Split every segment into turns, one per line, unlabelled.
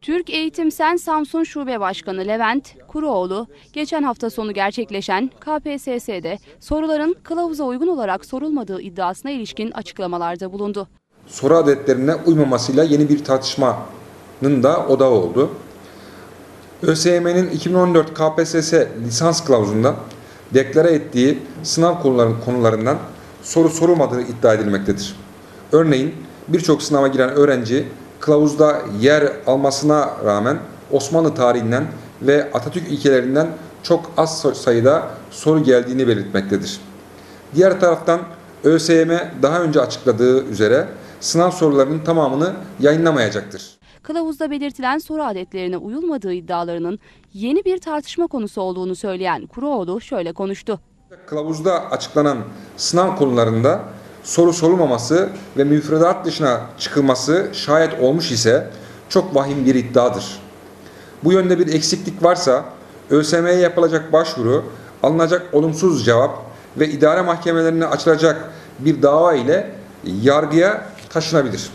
Türk Eğitim Sen Samsun Şube Başkanı Levent Kuruoğlu, geçen hafta sonu gerçekleşen KPSS'de soruların kılavuza uygun olarak sorulmadığı iddiasına ilişkin açıklamalarda bulundu.
soru adetlerine uymamasıyla yeni bir tartışmanın da odağı oldu. ÖSYM'nin 2014 KPSS lisans kılavuzunda deklare ettiği sınav konuların- konularından soru sorulmadığı iddia edilmektedir. Örneğin birçok sınava giren öğrenci kılavuzda yer almasına rağmen Osmanlı tarihinden ve Atatürk ilkelerinden çok az sayıda soru geldiğini belirtmektedir. Diğer taraftan ÖSYM daha önce açıkladığı üzere sınav sorularının tamamını yayınlamayacaktır.
Kılavuzda belirtilen soru adetlerine uyulmadığı iddialarının yeni bir tartışma konusu olduğunu söyleyen Kuruoğlu şöyle konuştu.
Kılavuzda açıklanan sınav konularında soru sorulmaması ve müfredat dışına çıkılması şayet olmuş ise çok vahim bir iddiadır. Bu yönde bir eksiklik varsa ÖSYM'ye yapılacak başvuru, alınacak olumsuz cevap ve idare mahkemelerine açılacak bir dava ile yargıya taşınabilir.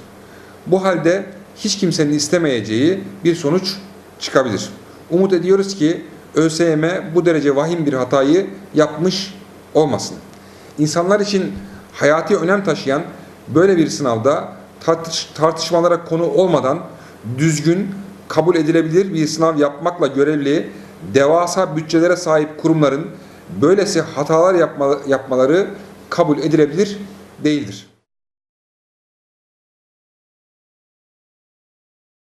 Bu halde hiç kimsenin istemeyeceği bir sonuç çıkabilir. Umut ediyoruz ki ÖSYM bu derece vahim bir hatayı yapmış olmasın. İnsanlar için hayati önem taşıyan böyle bir sınavda tartış- tartışmalara konu olmadan düzgün, kabul edilebilir bir sınav yapmakla görevli devasa bütçelere sahip kurumların böylesi hatalar yapma- yapmaları kabul edilebilir değildir.